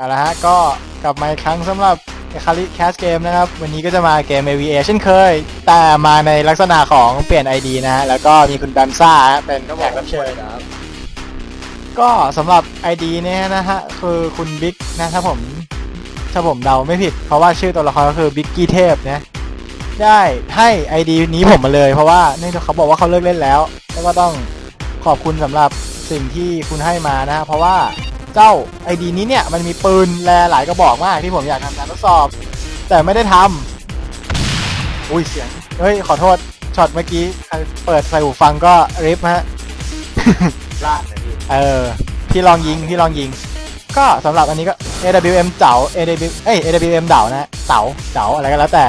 เอาละฮะก็กลับมาอีกครั้งสำหรับคาริแคสเกมนะครับ วันนี้ก็จะมาเกม AVA เช่นเคย แต่มาในลักษณะของเปลี่ยน ID นะฮะ แล้วก็มีคุณแบมซ่าฮะเป็นแขกรับเชิญครับก็สำหรับ ID เนี่ยนะฮะ คือคุณบิ๊กนะถ้าผมถ้าผมเดาไม่ผิด เพราะว่าชื่อตัวละครก็คือบิ๊กกี้เทพนะได้ให้ ID นี้ผมมาเลยเพราะว่าเนื่องจากเขาบอกว่าเขาเลิกเล่นแล้ว แล้วก็ต้องขอบคุณสำหรับสิ่งที่คุณให้มานะฮะเพราะว่า เจ้า ID นี้เนี่ยมันมีปืนแลหลายกระบอกมากที่ผมอยากทำการทดสอบ แต่ไม่ได้ทำอุ้ยเสียงเฮ้ยขอโทษช็อตเมื่อกี้ใครเปิดใส่หูฟังก็ริฟฮะลาดนะพี่เออพี่ลองยิงพี่ลองยิง ก็สำหรับอันนี้ก็ AWM เจ๋า AW เอ้ย AWM เดานะเต๋าเจ๋าอะไรก็แล้วแต่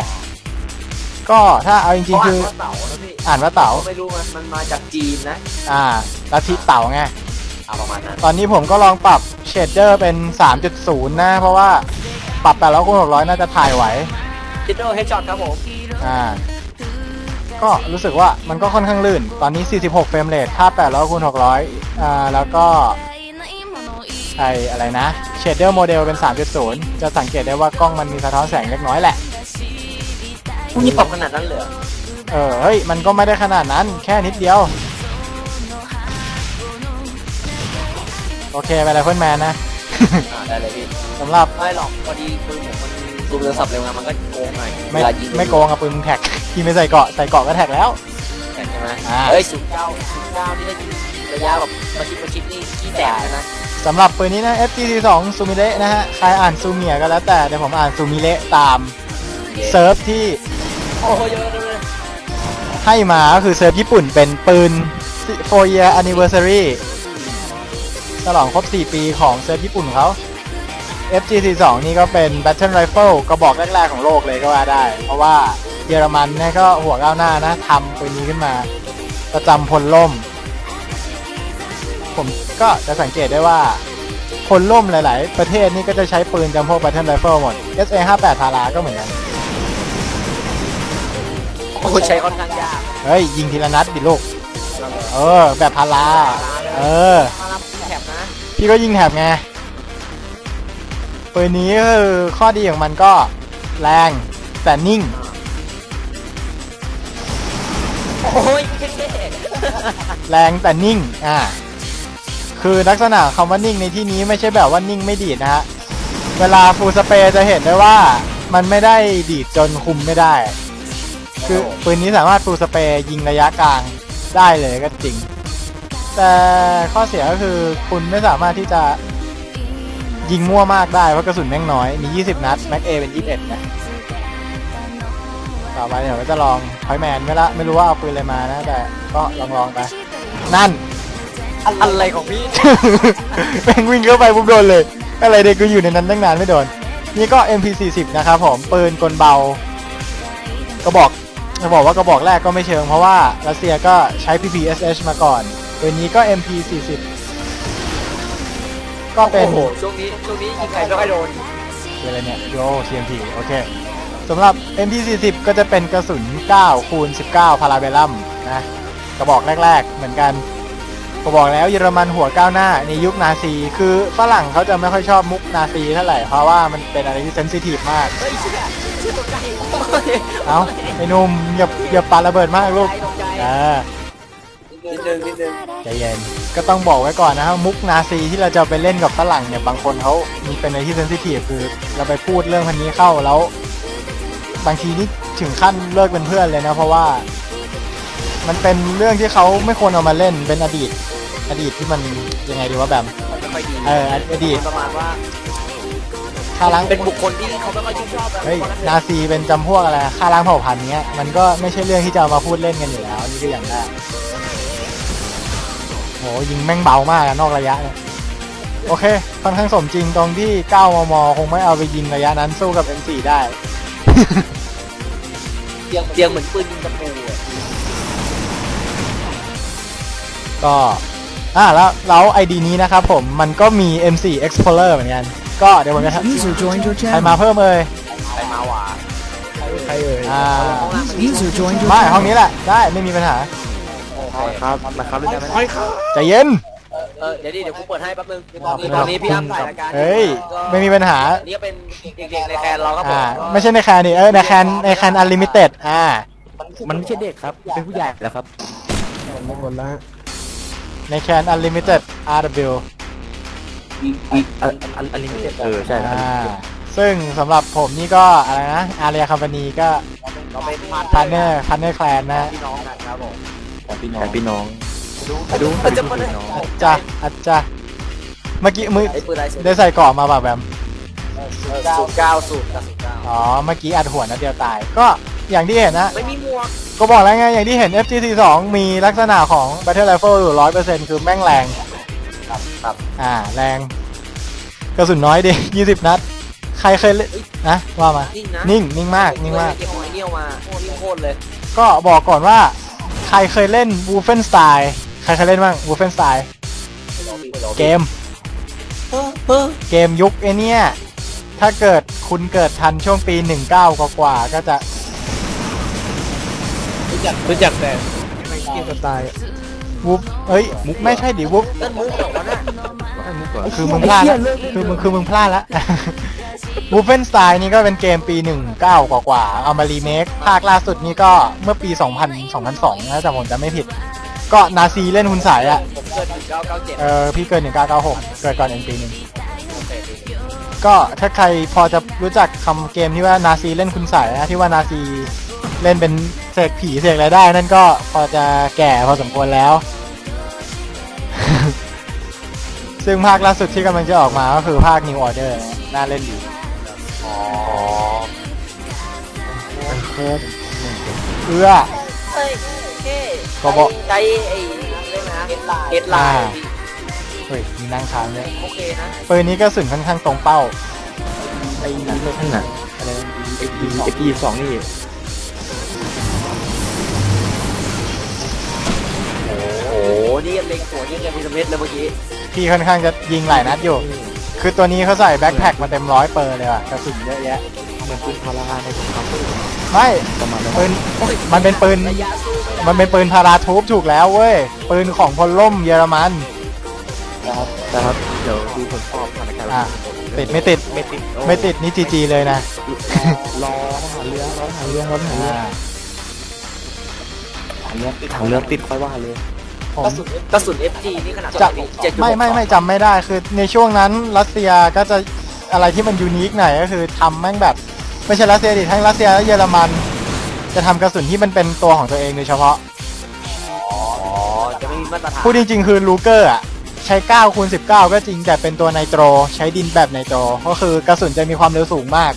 ก็ถ้าเอาจริงๆคือเขาอ่านว่าเต๋านะพี่อ่านว่าเต๋าไม่รู้มันมันมาจากจีนนะ อ่าลัทธิเต๋าไง เอาประมาณนั้นตอนนี้ผมก็ลองปรับเชดเดอร์เป็น 3.0 นะ เพราะว่าปรับแต่แล้วคูณ600 น่าจะถ่ายไหวจิตโตเฮดช็อตครับผม อ่าก็รู้สึกว่ามันก็ค่อนข้างลื่น ตอนนี้ 46 เฟรมเรทถ้า800คูณ600 อ่า แล้วก็ไออะไรนะเชดเดอร์โมเดลเป็น 3.0 จะสังเกตได้ว่ากล้องมันมีสะท้อนแสงเล็กน้อยแหละนี่ปรับขนาดนั้นเลยเหรอเออ เฮ้ย มันก็ไม่ได้ขนาดนั้น แค่นิดเดียว โอเคไปเลยเพื่อนแมนนะอ่าได้เลยพี่สำหรับไม่หรอกพอดีปืนผมมันซูมโทรศัพท์เร็วไงมันก็โกงหน่อยไม่เวลายิงไม่โกงอะปืนแท็กที่ไม่ใส่เกาะใส่เกาะก็แท็กแล้ว ใช่ไหมอ่าเฮ้ยศูนย์เก้าศูนย์เก้านี่ได้ยิงระยะแบบมาชิดมาชิดนี่ขี้แตกเลยนะสำหรับปืนนี้นะ FGC2 ซูมิเละนะฮะใครอ่านซูเมียก็แล้วแต่เดี๋ยวผมอ่านซูมิเละตามเซิร์ฟที่โอ้โหเยอะเลยให้มาก็คือเซิร์ฟญี่ปุ่นเป็นปืน4 year anniversary ฉลองครบ 4 ปีของเซิร์ฟญี่ปุ่นเขา FG42 นี่ก็เป็น Battle Rifle กระบอกแรก ๆ ของโลกเลยก็ว่าได้ เพราะว่าเยอรมันเนี่ยก็หัวก้าวหน้านะทำปืนนี้ขึ้นมา ประจำพลล่ม ผมก็จะสังเกตได้ว่าพลล่มหลาย ๆ ประเทศนี่ก็จะใช้ปืนจำพวก Battle Rifle หมด SA58 ทาราก็เหมือนกันโอ้โหใช้ค่อนข้างยาก เฮ้ย ยิงทีละนัดดิลูก เออ แบบพารา เออ พี่ก็ยิงแถบไงปืนนี้ก็คือข้อดีของมันก็แรงแต่นิ่ง โอ้ยเท่แรงแต่นิ่ง อ่า คือลักษณะคำว่านิ่งในที่นี้ไม่ใช่แบบว่านิ่งไม่ดีดนะฮะ เวลาฟูลสเปรย์จะเห็นได้ว่ามันไม่ได้ดีดจนคุมไม่ได้ คือปืนนี้สามารถฟูลสเปรย์ยิงระยะกลางได้เลยก็จริง แต่ข้อเสียก็คือคุณไม่สามารถที่จะยิงมั่วมากได้เพราะกระสุนแม่งน้อย มี 20 นัด แม็กเอเป็น 21 นะ ต่อไปเดี๋ยวก็จะลองพอยแมนไม่ละไม่รู้ว่าเอาปืนอะไรมานะ แต่ก็ลองลองๆไป นั่น อะไรของพี่ แม่งวิ่งเข้าไปปุ๊บโดนเลย อะไรเด็กกูอยู่ในนั้นตั้งนานไม่โดน นี่ก็ MP40 นะครับผม ปืนกลเบากระบอกจะบอกว่ากระบอกแรกก็ไม่เชิง เพราะว่ารัสเซียก็ใช้ PPSH มาก่อน ปืนนี้ก็ MP40 ก็เป็นโอ้โหช่วงนี้ช่วงนี้ยิงใครไม่ค่อยโดนคืออะไรเนี่ยโย CMP โอเคสำหรับ MP40 ก็จะเป็นกระสุน 9 คูณ 19 พาราเบลลัมนะกระบอกแรก ๆ เหมือนกันก็บอกแล้วเยอรมันหัวก้าวหน้าในยุคนาซี คือฝรั่งเขาจะไม่ค่อยชอบมุกนาซีเท่าไหร่ เพราะว่ามันเป็นอะไรที่เซนซิทีฟมาก เฮ้ยเชื่อเชื่อตกใจเอ้าไอ้หนุ่มอย่าอย่าปาระเบิดมากลูกตกใจอ่า นิดนึงนิดนึงใจเย็นก็ต้องบอกไว้ก่อนนะครับมุกนาซีที่เราจะไปเล่นกับฝรั่งเนี่ยบางคนเขามีเป็นอะไรที่เซนซิทีฟคือเราไปพูดเรื่องพันนี้เข้าแล้ว บางทีนี่ถึงขั้นเลิกเป็นเพื่อนเลยนะเพราะว่า มันเป็นเรื่องที่เขาไม่ควรเอามาเล่นเป็นอดีต อดีตที่มันยังไงดีว่าแบบมันไม่ค่อยดีเอออดีตประมาณว่าฆ่าล้างเป็นบุคคลที่เขาไม่ค่อยชื่นชอบนะเฮ้ยนาซีเป็นจำพวกอะไรฆ่าล้างเผ่าพันธุ์เงี้ยมันก็ไม่ใช่เรื่องที่จะเอามาพูดเล่นกันอยู่แล้วนี่คืออย่างแรก โหยิงแม่งเบามากอะนอกระยะเนี่ยโอเคค่อนข้างสมจริงตรงที่ 9 มม คงไม่เอาไปยิงระยะนั้นสู้กับ M4 ได้ เตียงเตียงเหมือนปืนยิงตะปูอะก็อ่าแล้วแล้วไอดีนี้นะครับผมมันก็มี M4 Explorer เหมือนกัน ก็เดี๋ยวผมจะ User joined your ใครมา channel. เพิ่มเอ่ยใครมาหวาใครเอ่ยอ่า User joined your ไม่ห้อง channel. นี้แหละ ได้ไม่มีปัญหา ครับนะครับเล่นได้ไหมใจเย็นเเออเดี๋ยวดิเดี๋ยวกูเปิดให้แป๊บนึงอ่าตอนนี้พี่อัพถ่ายรายการเฮ้ย ไม่มีปัญหาอันนี่ก็เป็นเด็กๆในแคนเราครับผมอ่า ไม่ใช่ในแคนนี่ เออ ในแคนในแคนอันลิมิเต็ด อ่า มันไม่ใช่เด็กครับ เป็นผู้ใหญ่แล้วครับ หมดแล้วในแคนอันลิมิเต็ด RW อันอันอันลิมิเต็ดเออใช่ครับอ่า ซึ่งสำหรับผมนี่ก็อะไรนะอาเรียคัมปานีก็เราเป็นพาร์เนอร์พาร์เนอร์แคลนนะพี่น้องกันครับผม แต่พี่น้องแต่พี่น้องไปดูไปดูจะมาพี่น้องอาจจะอาจจะเมื่อกี้มือไอ้ปืนอะไรสูตรได้ใส่เกราะมาแบบแบบสูตรเก้าสูตรกับสูตรเก้าอ๋อเมื่อกี้อัดหัวนัดเดียวตาย ก็อย่างที่เห็นนะไม่มีหมวกก็บอกแล้วไงอย่างที่เห็น FGC2 มีลักษณะของ Battle Rifle อยู่ร้อยเปอร์เซ็นต์คือแม่งแรงครับอ่าแรง กระสุนน้อยดิยี่สิบนัด ใครเคยเล่นนะว่ามา นิ่งนะนิ่งนิ่งมากนิ่งมากเก็บหอยเนี่ยวมาโอ้นิ่งโคตรเลย ก็บอกก่อนว่าใครเคยเล่น Wolfenstein ใครเคยเล่นบ้าง Wolfenstein เกมเฮ้อเฮ้อเกมยุคไอเนี้ยถ้าเกิดคุณเกิดทันช่วงปี 19 กว่ากว่าๆก็จะรู้จักแต่เกมสไตล์วุบเอ้ยไม่ใช่ดิวุบนั่นมุกเหรอวะน่ะมุกก่อนคือมึงพลาดแล้วคือมึงคือมึงพลาดแล้ว วูเฟนสไตน์นี่ก็เป็นเกมปี 19กว่ากว่าๆ เอามารีเมค ภาคล่าสุดนี่ก็เมื่อปี 2000 2002นะแต่ผมจะไม่ผิด ก็นาซีเล่นคุณสายอะผมเกิดหนึ่งเก้าเก้าเจ็ดเออพี่เกิด 1996 เกิดก่อนเอ็นปีหนึ่งก็ถ้าใครพอจะรู้จักคำเกมที่ว่านาซีเล่นคุณสายนะที่ว่านาซีเล่นเป็นเสกผีเสกอะไรได้ นั่นก็พอจะแก่พอสมควรแล้ว ซึ่งภาคล่าสุดที่กำลังจะออกมาก็คือภาค New Order น่าเล่นดี อ๋อเอื้อเฮ้ยเท่ก็บอกใจไอ้เรื่องนะเฮดไลน์เฮ้ยมีนั่งค้างเลยโอเคนะปืนนี้ก็สุนค่อนข้างตรงเป้า ไอ้นั่นไม่ขนาดอะไรไอ้ปีไอ้ปีสองนี่โอ้โหนี่เล็งหัวยิงกันพีระมิดเลยเมื่อกี้พี่ค่อนข้างจะยิงหลายนัดอยู่ คือตัวนี้เขาใส่แบ็คแพ็คมาเต็มร้อยเปอร์เลยว่ะกระสุนเยอะแยะ เหมือนปืนพาราในสงครามโลกไม่ประมาณนั้นปืนมันเป็นปืนระยะสู้ไม่ได้มันเป็นปืนพาราทูบถูกแล้วเว้ย ปืนของพลล่มเยอรมัน นะครับนะครับเดี๋ยวดูผลสอบสถานการณ์อะ ติดไม่ติด ไม่ติดโอ้ไม่ติดนี่จีจีเลยนะรอทหารเรือรอทหารเรือรอทหารเรืออ่าทหารเรือทหารเรือติดค่อยว่าเลย ผมกระสุนกระสุน FG นี่ขนาดจะเจ็ดจุดหกไม่ไม่ไม่จำไม่ได้คือในช่วงนั้นรัสเซียก็จะอะไรที่มันยูนิคหน่อยก็คือทำแม่งแบบไม่ใช่รัสเซียดิทั้งรัสเซียและเยอรมัน จะทำกระสุนที่มันเป็นตัวของตัวเองโดยเฉพาะ อ๋อจะไม่มีมาตรฐานพูดจริง ๆ คือลูเกอร์อะใช้9คูณ19 ก็จริงแต่เป็นตัวไนโตร ใช้ดินแบบไนโตร ก็คือกระสุนจะมีความเร็วสูงมาก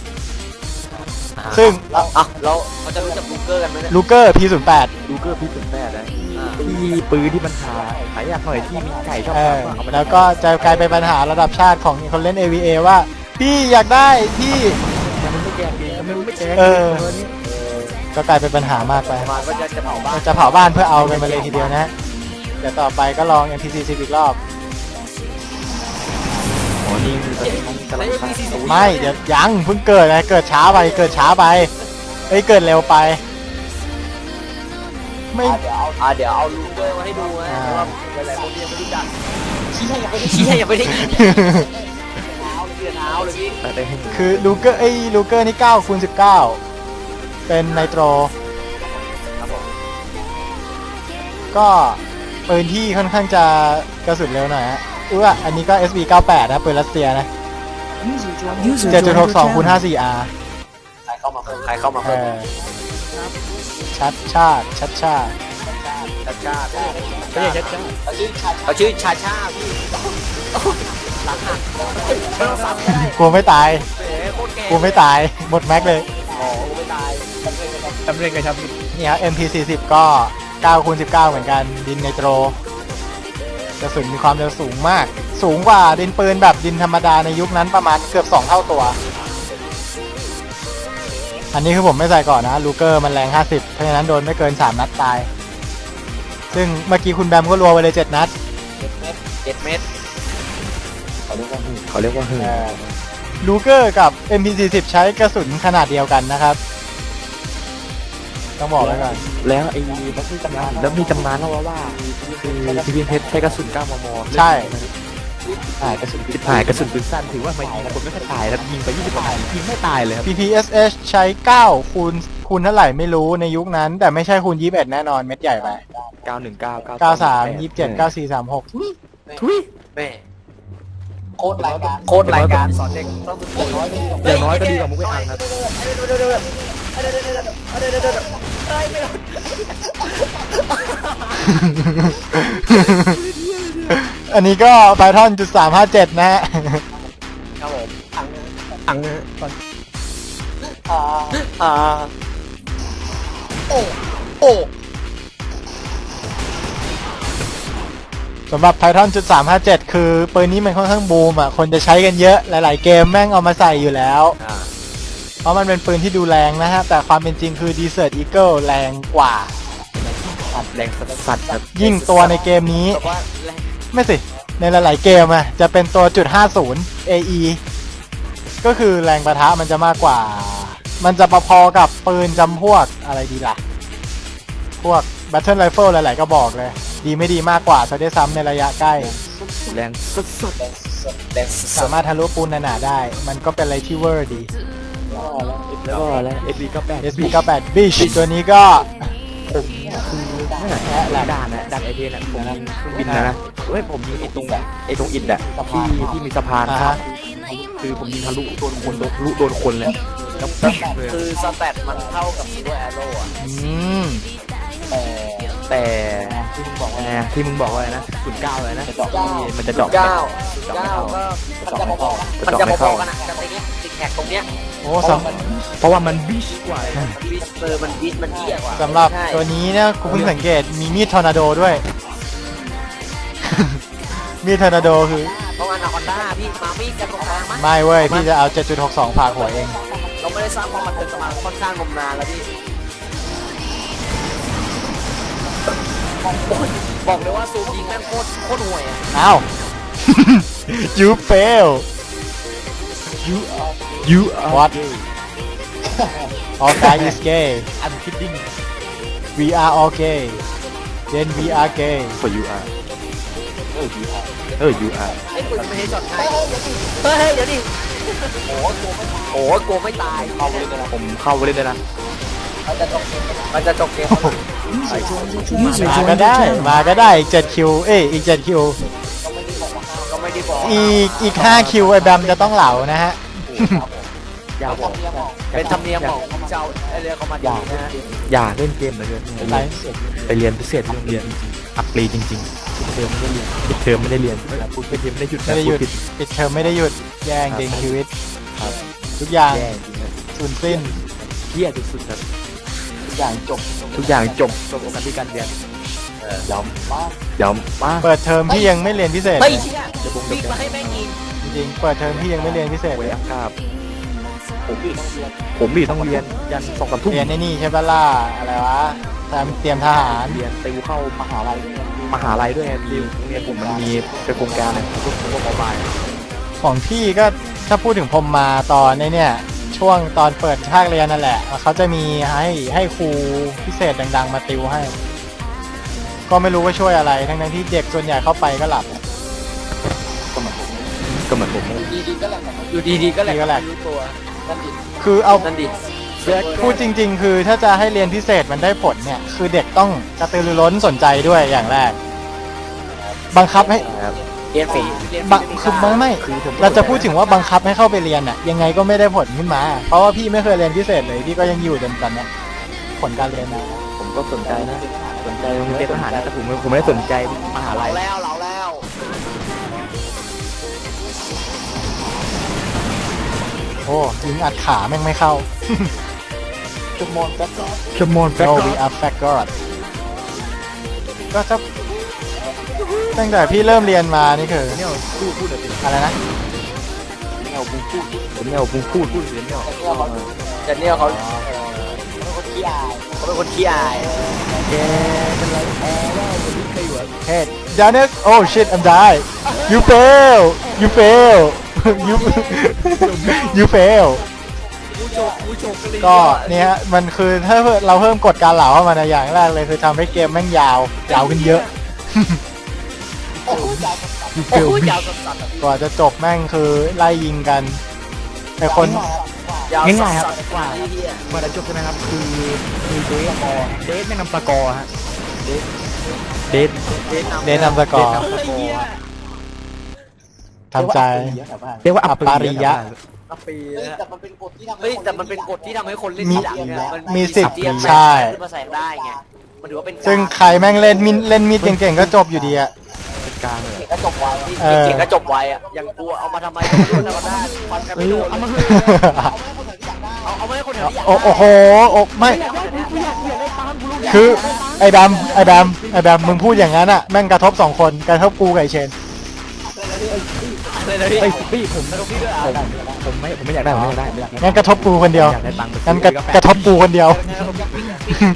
ซึ่งอะเราเราจะรู้จักลูเกอร์กันไหมเนี่ยลูเกอร์ P08 ดูเกอร์พี่เป็นแม่นะอ่า ที่ปืนที่มันหาหายากหน่อยที่มีไก่ชอบเออทำอะเอามาแล้วก็จะกลายเป็นปัญหาระดับชาติของคนเล่น AVA ว่า พี่อยากได้พี่ทำไมไม่แจกเองทำไมไม่แจกเออก็กลายเป็นปัญหามากไปประมาณว่าจะจะเผาบ้านจะเผาบ้านเพื่อเอากันไปเลยทีเดียวนะ เดี๋ยวต่อไปก็ลอง MPC 10อีกรอบอ๋อนี่คือตอนนี้กำลังฆ่าอาวุธไม่ เดี๋ยวยังเพิ่งเกิดไงเกิดช้าไปเกิดช้าไปเอ้ยเกิดเร็วไป ไม่ อะเดี๋ยวเอาอะเดี๋ยวเอาลูเกอร์มาให้ดูนะอ่า เพราะว่าหลายๆคนยังไม่รู้จักชี้ให้ยังไม่ได้ชี้ให้ยังไม่ได้ยินเท้าเลยพี่เท้าเลยพี่แต่ได้ให้คือลูเกอร์ไอ้ลูเกอร์นี่9คูณ19 เป็นไนโตร ครับผมก็ปืนที่ค่อนข้างจะกระสุนเร็วหน่อยฮะเอุ้ยอันนี้ก็ SB 98นะปืนรัสเซียนะ User joined your 7.62คูณ channel. 54R ใครเข้ามาเพิ่มใครเข้ามาเอเพิ่มอ ชัดชาติชัดชาติชาชาไม่ใช่ชัดเขาชื่อชาชาพี่หลังหักไม่ต้องซ้ำก็ได้กลัวไม่ตายเอ๋โคตรแก่กลัวไม่ตายหมดแม็กเลยอ๋อกูไม่ตายจำเรียนกันครับนี่ครับ MP40 ก็9คูณ19 เหมือนกันดินไนโตรกระสุนมีความเร็วสูงมาก สูงกว่าดินปืนแบบดินธรรมดาในยุคนั้นประมาณเกือบ 2 เท่าตัว อันนี้คือผมไม่ใส่ก่อนนะลูเกอร์มันแรง 50 เพราะฉะนั้นโดนไม่เกิน 3 นัดตาย ซึ่งเมื่อกี้คุณแบมก็รัวไปเลย 7 นัด เจ็ดเมตรเขาเรียกว่าหึ่งเขาเรียกว่าหึ่งลูเกอร์กับ MP40 ใช้กระสุนขนาดเดียวกันนะครับ ต้องบอกไว้ก่อน แล้วไอ้แล้วมีตำนานแล้วมีตำนานเล่าว่าคือทีวีเพชรใช้กระสุน9มมใช่ หายกระสุนจิบหายกระสุนปืนสั้นถือว่าไม่ยิงคนไม่ค่อยตายแล้วยิงไป20กว่านัดยิงไม่ตายเลยครับ PPSH ใช้ 9 คูณคูณเท่าไหร่ไม่รู้ในยุคนั้น แต่ไม่ใช่คูณ21แน่นอนเม็ดใหญ่ไป919 93 27 94 36ทุยแม่โคตรรายการโคตรรายการสอนเด็กต้องสุดอย่างน้อยก็ดีกว่าอย่างน้อยก็ดีกว่ามุกไปอังครับ อันนี้ก็ Python จุด357นะฮะ ครับผมถังอังนะฮะตอนอ่าอ่าโอ้โอ้สำหรับ Python จุด357 คือปืนนี้มันค่อนข้างบูมอะ คนจะใช้กันเยอะ หลาย ๆ เกมแม่งเอามาใส่อยู่แล้ว อ่าเพราะมันเป็นปืนที่ดูแรงนะฮะ แต่ความเป็นจริงคือ Desert Eagle แรงกว่า สัตว์แรงสัตว์ครับยิ่งตัวในเกมนี้ แบบว่าแรง ไม่สิ ในหลาย ๆ เกมอะจะเป็นตัวจุด50 AE ก็คือแรงประทะมันจะมากกว่า มันจะประพอกับปืนจำพวกอะไรดีล่ะ พวก Battle Rifle หลาย ๆก็บอกเลย ดีไม่ดีมากกว่าซะด้วยซ้ำในระยะใกล้ แรงสุดแรงสุดแรงสุดสามารถทะลุปูนหนาๆได้ มันก็เป็นอะไรที่เวอร์ดี ๆแล้วก็แล้ว SB ก็แปด SB98 Bish ตัวนี้ก็ ผมคือ นั่นแหละแหละด่านนะด่านไอเทนอะผมยิงเครื่องบินนะนะเฮ้ยผมยิงไอ้ตรงไอ้ตรงอิดอะที่ที่มีสะพานอ่าฮะคือผมยิงทะลุโดนคนโดนทะลุโดนคนเลยแล้วปุ๊บเลยคือสแตทมันเท่ากับด้วยแอโร่อะอืมแต่แต่ที่มึงบอกว่าที่มึงบอกว่าอะไรนะศูนย์เก้าเลยนะที่มันจะเจาะเก้าเจาะไม่เก้าเข้าก็มันจะพอๆมันจะพอๆกันอะกับไอ้เนี้ยติดแท็กตรงเนี้ยโอ้สำ เพราะว่ามันบิชกว่า มันวิสเปอร์มันวิสมันเหี้ยกว่าสำหรับใช่ตัวนี้เนี่ยกูเพิ่งสังเกตมีมีดทอร์นาโดด้วย มีดทอร์นาโดคือเพราะว่านาคอนด้าพี่มามีกันตรงกลางมั้ยไม่เว้ยพี่จะเอา 7.62 ผ่าหัวเอง เราไม่ได้สร้างความบันเทิงกันมาค่อนข้างนมนานแล้วพี่โอ้ยบอกเลยว่าซูมยิงแม่งโคตรโคตรห่วยอะอ้าว you fail you you are what all guy is gay I'm kidding we are all gay then we are gay for you are เออ you are เออ you are ไอ้ปืนไม่ให้ช็อตให้เฮ้ยเดี๋ยวดิโอ้ยกลัวไม่ตายโอ้ยกลัวไม่ตายเอาเลยนะผมเข้าไปเล่นเลยนะมันจะจบเกมมันจะจบเกม User มา joined ก็ your ได้ channel. มาก็ได้อีก7คิว เอ้ยอีก7คิว ก็ไม่ได้บอกอีกอีก5คิวไอ้แบมจะต้องเหลานะฮะ อย่าบอกเป็นธรรมเนียมของเจ้าไอเรือคอมมาดีนะฮะอย่าเล่นเกมเลยเกินเป็นไรไปเรียนพิเศษที่โรงเรียนอักรีจริงๆปิดเทอมไม่ได้เรียนปิดเทอมไม่ได้เรียนพูดปิดเทอมไม่ได้หยุดไม่ได้หยุดพูผิปิดเทอมไม่ได้หยุดแย่งจริงชีวิตครับทุกอย่างแย่จริงครับสูญสิ้นเที่ยสุดๆครับทุกอย่างจบทุกอย่างจบจบโอกาสที่การเรียนยอมยอมมาเปิดเทอมพี่ยังไม่เรียนพิเศษเฮ้ยเลยเชี่ยวิ่งมาให้แม่งยิงจริงๆเปิดเทอมพี่ยังไม่เรียนพิเศษเวเลยลากาบ ผมดิผมดิต้องเรียนยันสองสามทุ่มเรียนไอ้นี่ใช่ปะล่ะอะไรวะตามเตรียมทหารเรียนติวเข้ามหาลัยมหาลัยด้วยติวโรงเรียนผมมันมีเป็นโครงการเนี่ยพวกพวกมอบายของพี่ก็ถ้าพูดถึงผมมาตอนในเนี่ยช่วงตอนเปิดภาคเรียนนั่นแหละเขาจะมีให้ให้ครูพิเศษดัง ๆ มาติวให้ ก็ไม่รู้ว่าช่วยอะไร ทั้งๆที่เด็กส่วนใหญ่เข้าไปก็หลับก็เหมือนผมอยู่ดีๆก็แหลกดีก็แหลกรู้ตัว นั่นดิคือเอานั่นดิพูดจริง ๆ คือถ้าจะให้เรียนพิเศษมันได้ผลเนี่ย คือเด็กต้องกระตือรือร้นสนใจด้วยอย่างแรก บังคับให้ครับเรียนฟรีเรียนฟบังรีคือไม่ไม่คือผมเราจะพูดถึงว่าบังคับให้เข้าไปเรียนอะยังไงก็ไม่ได้ผลขึ้นมา เพราะว่าพี่ไม่เคยเรียนพิเศษเลยพี่ก็ยังอยู่จนตอนเนี้ยผลการเรียนมาผมก็สนใจนะสนใจโรงเรียนทหารนะแต่ผมผมไม่ได้สนใจมหาเราลัยแล้วเราแล้ว โอ้ยิงอัดขาแม่งไม่เข้าชั่วโมงแบ็ค no we are fat god ก็จะตั้งแต่พี่เริ่มเรียนมานี่คือเนี่ยพูดพูดเลยอะไรนะเนี่ยผมพูดผมเนี่ยผมพูดพูดเลยเนี่ยแต่เนี่ยเขาเป็นคนขี้อายเขาเป็นคนขี้อายแกเป็นไรแอร์ว่าวันนี้ใครอยู่ Hey Janet oh shit I'm die you fail you fail you you fail กูโจกกูโจกเลยก็เนี่ยมันคือถ้าเราเพิ่มกฎการเหลาเข้ามาในอย่างแรกเลยคือทำให้เกมแม่งยาวยาวขึ้นเยอะโอ้โหยาวสัสยูๆเกิลโอ้โหยาวสัสๆอะกว่าจะจบแม่งคือไล่ยิงกันไอคนยาวง่ายๆครับสัสๆกว่าไอ้เหี้ยกว่าจะจบใช่ไหมครับ คือคือเดทเดทไม่นำสกอร์ฮะเดทเดทเดนนำสกอร์ เดนนำสกอร์ ทำใจ เรียกว่าอัอัปปาริยะ อัปปีนะแต่มันเป็นกฎที่ทำเฮ้ย แต่มันเป็นกฎที่ทำให้คนเล่นมีทีหลังเนี่ยนมีสิทธิ์เทียนใช่ ขึ้นมาใส่ได้ไง มันถือว่าเป็นการซึ่งใครแม่งเล่นมินเล่นมีดเก่งๆก็จบอยู่ดีอะ เป็นกลางเลย เก่งก็จบไวเออ เก่งก็จบไวอะยังกลัวเอามาทำไมก็ไม่รู้นะมันได้ฟันกันไม่โดนเอามาเลเถยอะเอาเอาไม่ให้คนแถวนี้อยากโอ้โอ้โหโอ้ไม่ได้อยากได้กูอยากกูอยากได้ตังค์กูรู้คือไอ้แบมไอ้แบมไอ้แบมมึงพูดอย่างนั้นอะแม่งกระทบสองคนกระทบกูกับไอ้เชน เลยนะพี่เฮ้ยพี่ผมผมผมไม่ผมไม่อยากได้ผมไม่อยากได้ไม่อยากได้งั้นกระทบกูคนเดียวอยากได้ตังค์ไปงั้นกระกระทบกูคนเดียว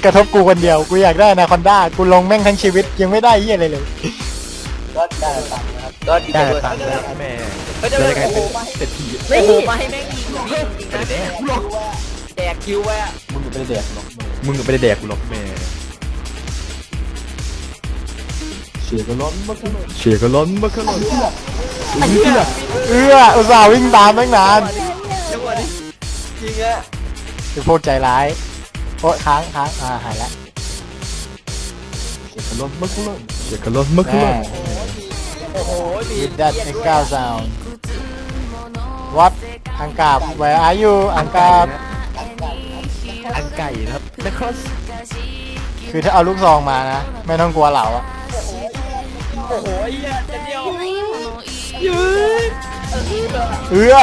กระทบกูคนเดียว กูอยากได้อนาคอนด้ากูลงแม่งทั้งชีวิตยังไม่ได้เยี่ยอะไรเลย ก็ได้ตังค์นะครับก็ดีใจได้ด้วยตังค์แล้วแม่ก็จะจะได้ได้กลายโอ้เป็นโหเศรษฐีโอ้โหมาให้แม่งยิงยิงจริงนะแดกคิวไว้อะมึงไม่ได้แดกหรอกมึงไม่ได้แดกกูหรอกแม่เชียร์ก็ล้นมาขนาดเชียร์ก็ล้นมาขนาด ไอ้เหี้ยเอื้ออุตส่าห์วิ่งตามตั้งนานจังหวะนี้จริงอะคือพวกใจร้ายโอ้ค้างค้างอ่าหายแล้วเชียร์ก็ล้นมาขนาดเชียร์ก็ล้นมาขแม่นาดโอ้โหมี With that X 9 sound What อังกาบ Where are you อังกาบ อันไก่นะครับนะครับคือถ้าเอาลูกซองมานะ ไม่ต้องกลัวเหลาอะโอ้โหไอ้เหี้ยจะเดียว เอื้อ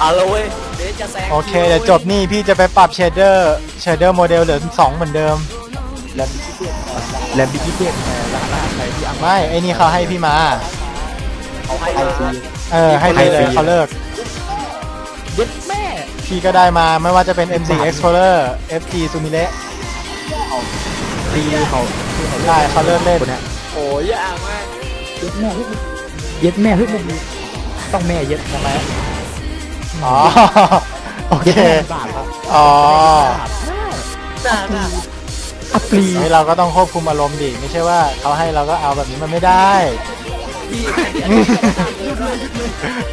เอาละเว้ยเดี๋ยวจะแซงโอเคเดี๋ยวจบนี่พี่จะไปปรับเชดเดอร์เชดเดอร์โมเดลเหลือสองเหมือนเดิมแลมบิกิเกตร้านอาหารไทยที่อังไม่ไอ้นี่เขาให้พี่มาเอาให้มาเออให้พี่เลยเขาเลิกเย็ดแม่พี่ก็ได้มาไม่ว่าจะเป็น M4 Explorer FG Sumire ตีเขาคือเขาได้เขาเลิกเล่นคนเนี้ยโอ้ยอย่างมากเย็ดแม่เฮ้ยเย็ดแม่เฮ้ยมึงต้องแม่เย็ดทำไมอ๋อโอเคบาทครับอ๋อน่าน่าอัปรีเฮ้ยเราก็ต้องควบคุมอารมณ์ดิไม่ใช่ว่าเขาให้เราก็เอาแบบนี้มันไม่ได้ พี่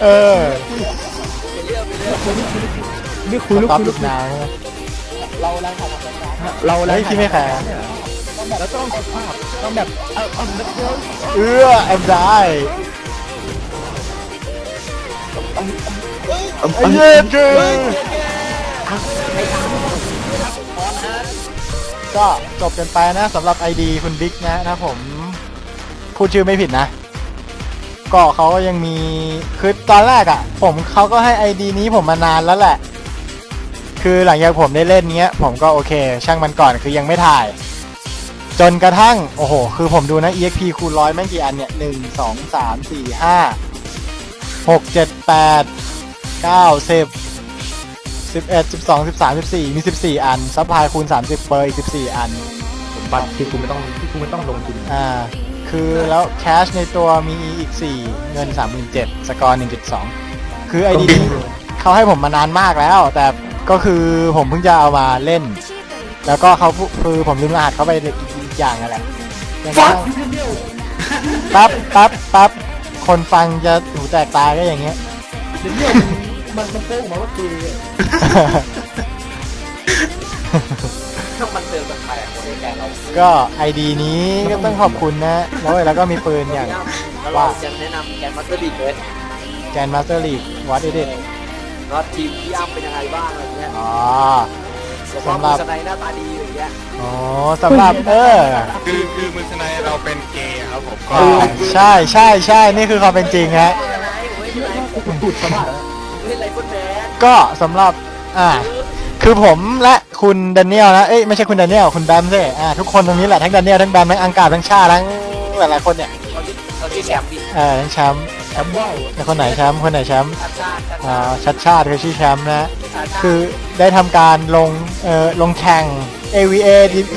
เออไม่คุยสลูกต็อปคุยลูลูกกนาวใช่ไหมเราเฮ้ยพี่ไม่แคร์ แล้วต้องสุภาพต้องแบบเอาเอาแบบเดียวเอื้อแอมได้ไอ้เย็ดคือก็จบกันไปนะสำหรับ ID คุณบิ๊กนะนะผมพูดชื่อไม่ผิดนะ ก็เขาก็ยังมีคือตอนแรกอะ่ะ ผมเขาก็ให้ ID นี้ผมมานานแล้วแหละ คือหลังจากผมได้เล่นเงี้ย ผมก็โอเค ช่างมันก่อนคือยังไม่ถ่าย จนกระทั่ง โอ้โห คือผมดูนะ EXP คูณร้อยแม่งกี่อันเนี่ยหนึ่งสองสามสี่ห้าหกเจ็ดแปดเก้าสิบสิบเอ็ดสิบสองสิบสามสิบสี่มีสิบสี่อันซัพพลายคูณสามสิบเปอร์อีกสิบสี่อัน สมบัติที่กูไม่ต้องที่กูไม่ต้องลงทุนอ่า คือแล้วแคชในตัวมีอีก4เงิน37,000สกอร์1.2คือไอดีนี้เขาให้ผมมานานมากแล้ว แต่ก็คือผมเพิ่งจะเอามาเล่น แล้วก็เขาพูคือผมลืมรหัสเขาไปอีก อย่างนั่นแหละยังไงปั๊บปั๊บปั๊บคนฟังจะหูแตกตายก็อย่างเงี้ย เดี๋ยวเนี่ยมันมันโป้งมาว่าคือต้องมันเติมกันไปอะคนในแกงเราก็ไอดีนี้ก็ต้องขอบคุณนะ แล้วแล้วก็มีปืนอย่าง แล้วเราจะแนะนำแกนมัตเตอร์ลีกเลยแกนมาสเตอร์ลีกวัดเอเดว่าทีมพี่อ้ำเป็นยังไงบ้างอะไรเงี้ยอ๋อ แล้วก็มีสไนด์หน้าตาดีอย่างเงี้ยอ๋อสำหรับเออคือคือมือสไนด์เราเป็นเกย์ครับผมก็อ่าใช่ใช่ใช่นี่คือความเป็นจริงฮะพูดสบายเล่นไรฟุตแมนก็สำหรับอ่าคือผมและคุณแดเนียลนะ เอ้ยไม่ใช่คุณแดเนียล คุณแบมสิอ่าทุกคนตรงนี้แหละทั้งแดเนียลทั้งแบมทั้งอังกาบทั้งชาทั้งหลายๆคนเนี่ยเขาที่เขาที่แชมป์ดิเออทั้งแชมป์แช มป์ว่าวแต่คนไหนแชมป์คนไหนแชมป์ชาติชาติอ่าชัดชาติคือชื่อแชมป์นะชาติคือได้ทำการลงเอ่อลงแข่ง AVA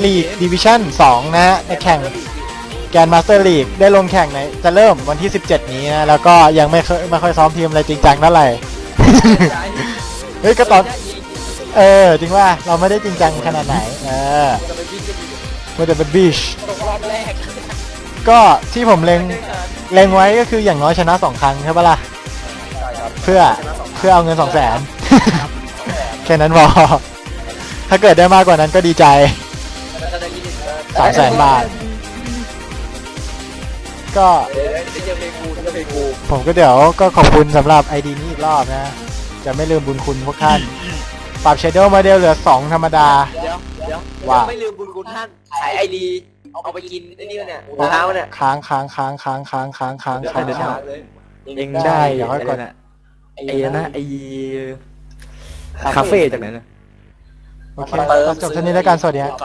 League Division 2 นะฮะในแข่ง แกนมาสเตอร์ลีกได้ลงแข่งในจะเริ่มวันที่ 17 นี้นะ แล้วก็ยังไม่เคยไม่ค่อยซ้อมทีมอะไรจริงจังเท่าไหร่ เฮ้ยก็ตอน เออ จริงว่าเราไม่ได้จริงจังขนาดไหน เออจะไปวิ่งกันอยู่มันจะเป็นบีชตกรอบแรก ก็ที่ผมเล็งเล็งไว้ก็คืออย่างน้อยชนะสองครั้งใช่ปะล่ะเพื่อเพื่อเอาเงินสองแสนแค่นั้นพอถ้าเกิดได้มากกว่านั้นก็ดีใจแล้วก็ได้ยินสามแสนบาท ก็เดี๋ยวจะเจอเพลงกูจะเพลงกูผมก็เดี๋ยวก็ขอบคุณสำหรับไอดีนี้อีกรอบนะ จะไม่ลืมบุญคุณพวกท่าน ปรับเชโดว์มาเดลเหลือ2ธรรมดาเดี๋ยวเดี๋ยวว่าไม่ลืมบุญคุณท่านขายไอดี เอาไปกินไอ้นี่เนี่ยหมูเท้าเนี่ยค้างค้างค้างค้างค้างค้างค้างค้างเดี๋ยวค้างเลยเองได้เดี๋ยวค่อยกดอะไรนะไอ้นะไอ้คาเฟ่จากไหนนะโอเคจบเท่านี้แล้วกันสวัสดีครับ